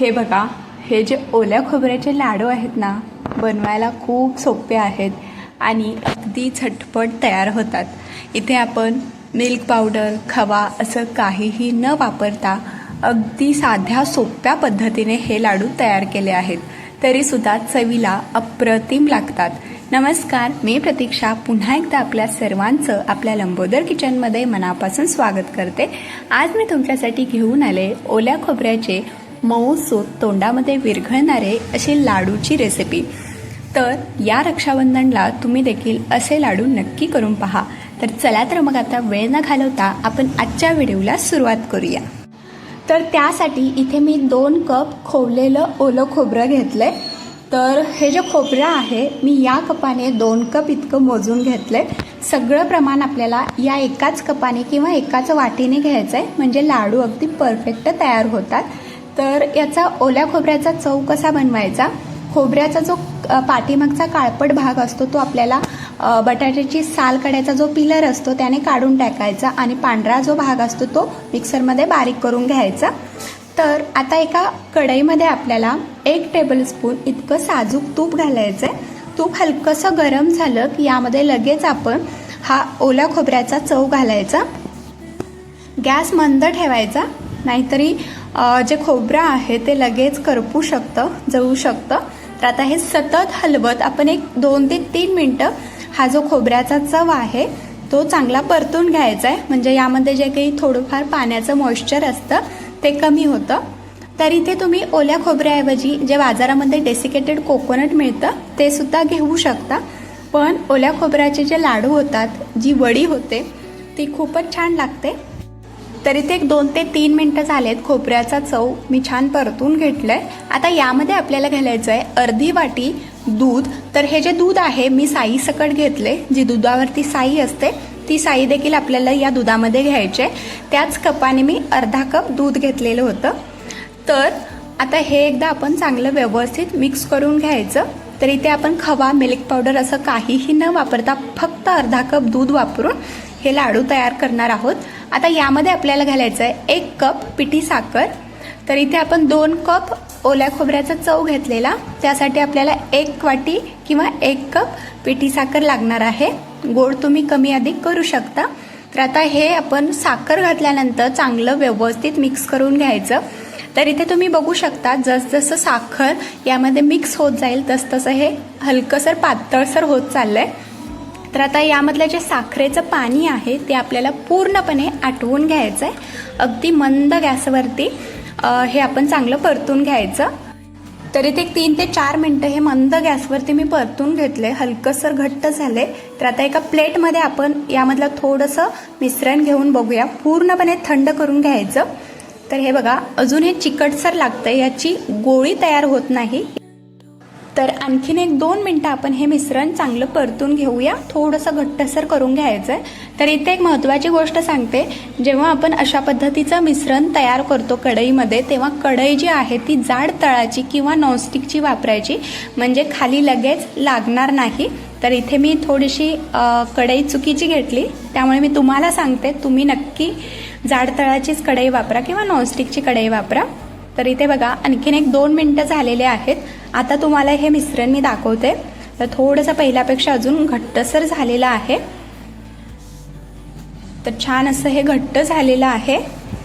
हे बघा हे जे ओल्या खोबऱ्याचे लाडू आहेत ना बनवायला खूप सोपे आहेत आणि अगदी झटपट तयार होतात. इथे आपण मिल्क पावडर खवा असं काहीही न वापरता अगदी साध्या सोप्या पद्धतीने हे लाडू तयार केले आहेत. तरीसुद्धा चवीला अप्रतिम लागतात. नमस्कार मी प्रतीक्षा. पुन्हा एकदा आपल्या सर्वांचं आपल्या लंबोदर किचनमध्ये मनापासून स्वागत करते. आज मी तुमच्यासाठी घेऊन आले ओल्या खोबऱ्याचे मऊ सूत तोंडामध्ये विरघळणारे अशी लाडूची रेसिपी तर या रक्षाबंधनला तुम्ही देखील असे लाडू नक्की करून पहा. तर चला तर मग आता वेळ न घालवता आपण आजच्या व्हिडिओला सुरुवात करूया. तर त्यासाठी इथे मी दोन कप खोवलेलं ओलं खोबरं घेतलंय. तर हे जे खोबरं आहे मी या कपाने दोन कप इतकं मोजून घेतलंय. सगळं प्रमाण आपल्याला या एकाच कपाने किंवा एकाच वाटीने घ्यायचं आहे म्हणजे लाडू अगदी परफेक्ट तयार होतात. तर याचा ओल्या खोबऱ्याचा चव कसा बनवायचा? खोबऱ्याचा जो पाठीमागचा काळपट भाग असतो तो आपल्याला बटाट्याची साल कड्याचा जो पिलर असतो त्याने काढून टाकायचा आणि पांढरा जो भाग असतो तो मिक्सरमध्ये बारीक करून घ्यायचा. तर आता एका कढईमध्ये आपल्याला एक टेबलस्पून इतकं साजूक तूप घालायचं आहे तूप हलकंसं गरम झालं की यामध्ये लगेच आपण हा ओल्या खोबऱ्याचा चव घालायचा. गॅस मंद ठेवायचा. नाहीतरी जे खोबरं आहे ते लगेच करपू शकतं जळू शकतं. तर आता हे सतत हलवत आपण एक दोन ते तीन मिनटं हा जो खोबऱ्याचा चव आहे तो चांगला परतून घ्यायचा आहे. म्हणजे यामध्ये जे काही थोडंफार पाण्याचं मॉइश्चर असतं ते कमी होतं. तर इथे तुम्ही ओल्या खोबऱ्याऐवजी जे बाजारामध्ये डेसिकेटेड कोकोनट मिळतं ते सुद्धा घेऊ शकता. पण ओल्या खोबऱ्याचे जे लाडू होतात जी वडी होते ती खूपच छान लागते. तरी ते एक दोन ते तीन मिनटं झालेत. खोबऱ्याचा चव मी छान परतून घेतलं आहे आता यामध्ये आपल्याला घालायचं आहे अर्धी वाटी दूध. तर हे जे दूध आहे मी साई सकट घेतले. जी दुधावरती साई असते ती साई देखील आपल्याला या दुधामध्ये घ्यायचे त्याच कपाने मी अर्धा कप दूध घेतलेलं होतं. तर आता हे एकदा आपण चांगलं व्यवस्थित मिक्स करून घ्यायचं. तर इथे आपण खवा मिल्क पावडर असं काहीही न वापरता फक्त अर्धा कप दूध वापरून हे लाडू तयार करणार आहोत. आता यामध्ये आपल्याला घालायचं आहे एक कप पिठी साखर. तर इथे आपण दोन कप ओल्या खोबऱ्याचा चव घेतलेला. त्यासाठी आपल्याला एक वाटी किंवा एक कप पिठी साखर लागणार आहे. गोड तुम्ही कमी अधिक करू शकता. तर आता हे आपण साखर घातल्यानंतर चांगलं व्यवस्थित मिक्स करून घ्यायचं. तर इथे तुम्ही बघू शकता जसजसं साखर यामध्ये मिक्स होत जाईल तसतसं हे हलकंसर पातळसर होत चाललं आहे तर आता यामधलं जे साखरेचं पाणी आहे ते आपल्याला पूर्णपणे आटवून घ्यायचं आहे अगदी मंद गॅसवरती हे आपण चांगलं परतून घ्यायचं. तरी ते एक तीन ते चार मिनटं हे मंद गॅसवरती मी परतून घेतले हलकंसर घट्ट झाले तर आता एका प्लेटमध्ये आपण यामधलं थोडंसं मिश्रण घेऊन बघूया. पूर्णपणे थंड करून घ्यायचं. तर हे बघा अजून हे चिकटसर लागतं याची गोळी तयार होत नाही. तर आणखीन एक दोन मिनटं आपण हे मिश्रण चांगलं परतून घेऊया. थोडंसं घट्टसर करून घ्यायचं आहे तर इथे एक महत्त्वाची गोष्ट सांगते. जेव्हा आपण अशा पद्धतीचं मिश्रण तयार करतो कढईमध्ये तेव्हा कढई जी आहे ती जाड तळाची किंवा नॉनस्टिकची वापरायची. म्हणजे खाली लगेच लागणार नाही. तर इथे मी थोडीशी कढई चुकीची घेतली. त्यामुळे मी तुम्हाला सांगते तुम्ही नक्की जाड तळाचीच कढई वापरा किंवा नॉनस्टिकची कढई वापरा. तर इथे बघा आणखीन एक दोन मिनटं झालेले आहेत. आता तुम्हाला हे मिश्रण मी दाखवते. तर थोडंसं पहिल्यापेक्षा अजून घट्टसर झालेलं आहे. तर छान असं हे घट्ट झालेलं आहे.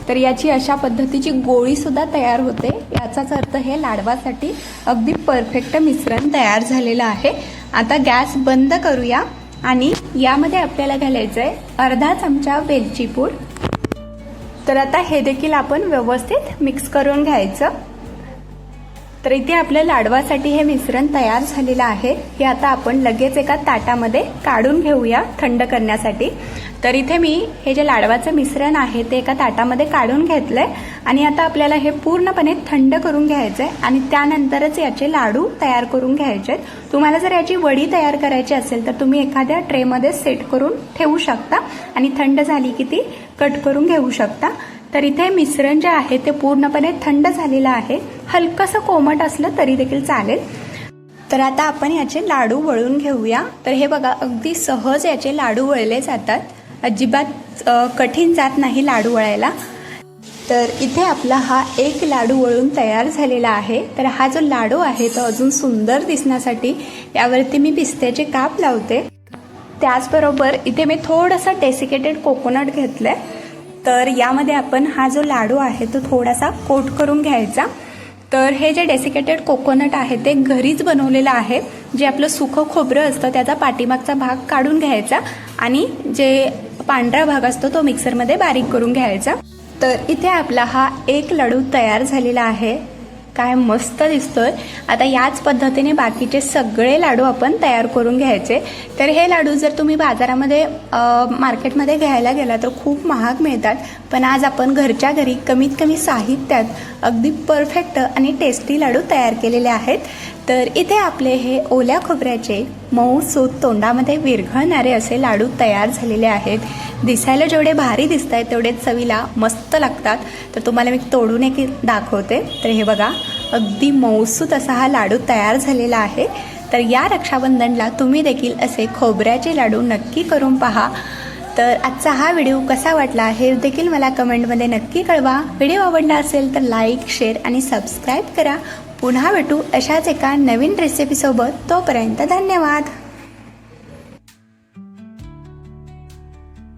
तर याची अशा पद्धतीची गोळी सुद्धा तयार होते. याचाच अर्थ हे लाडवासाठी अगदी परफेक्ट मिश्रण तयार झालेलं आहे. आता गॅस बंद करूया आणि यामध्ये आपल्याला घालायचं आहे अर्धा चमचा वेलची पूड. तर आता हे देखील आपण व्यवस्थित मिक्स करून घ्यायचं. तर इथे आपल्या लाडवासाठी हे मिश्रण तयार झालेलं आहे. हे आता आपण लगेच एका ताटामध्ये काढून घेऊया थंड करण्यासाठी. तर इथे मी हे जे लाडवाचं मिश्रण आहे ते एका ताटामध्ये काढून घेतलंय. आणि आता आपल्याला हे पूर्णपणे थंड करून घ्यायचंय. आणि त्यानंतरच याचे लाडू तयार करून घ्यायचे आहेत तुम्हाला जर याची वडी तयार करायची असेल तर तुम्ही एखाद्या ट्रेमध्ये सेट करून ठेवू शकता. आणि थंड झाली की ती कट करून घेऊ शकता. तर इथे मिश्रण जे आहे ते पूर्णपणे थंड झालेलं आहे. हलकंसं कोमट असलं तरी देखील चालेल. तर आता आपण याचे लाडू वळून घेऊया. तर हे बघा अगदी सहज याचे लाडू वळले जातात. अजिबात कठीण जात नाही लाडू वळायला. तर इथे आपला हा एक लाडू वळून तयार झालेला आहे. तर हा जो लाडू आहे तो अजून सुंदर दिसण्यासाठी यावरती मी पिस्त्याचे काप लावते. त्याचबरोबर इथे मी थोडंसं डेसिकेटेड कोकोनट घेतलं आहे तर यामध्ये आपण हा जो लाडू आहे तो थोडासा कोट करून घ्यायचा. तर हे जे डेसिकेटेड कोकोनट आहे ते घरीच बनवलेलं आहे. जे आपलं सुखं खोबरं असतं त्याचा पाठीमागचा भाग काढून घ्यायचा आणि जे पांढरा भाग असतो तो मिक्सरमध्ये बारीक करून घ्यायचा. तर इथे आपला हा एक लाडू तयार झालेला आहे. काय मस्त दिसतोय. आता याच पद्धतीने बाकीचे सगळे लाडू आपण तयार करून घ्यायचे. तर हे लाडू जर तुम्ही बाजारामध्ये मार्केटमध्ये घ्यायला गेला तर खूप महाग मिळतात. पण आज आपण घरच्या घरी कमीत कमी साहित्यात अगदी परफेक्ट आणि टेस्टी लाडू तयार केलेले आहेत. तर इथे आपले हे ओल्या खोबऱ्याचे मऊ सूत तोंडामध्ये विरघळणारे असे लाडू तयार झालेले आहेत. दिसायला जेवढे भारी दिसत आहेत तेवढे चवीला मस्त लागतात. तर तुम्हाला मी तोडून एक दाखवते. तर हे बघा अगदी मऊसूत असा हा लाडू तयार झालेला आहे. तर या रक्षाबंधनला तुम्ही देखील असे खोबऱ्याचे लाडू नक्की करून पहा. तर आजचा हा व्हिडिओ कसा वाटला हे देखील मला कमेंटमध्ये नक्की कळवा. व्हिडिओ आवडला असेल तर लाईक शेअर आणि सबस्क्राईब करा. पुन्हा भेटू अशाच एका नवीन रेसिपीसोबत तोपर्यंत धन्यवाद.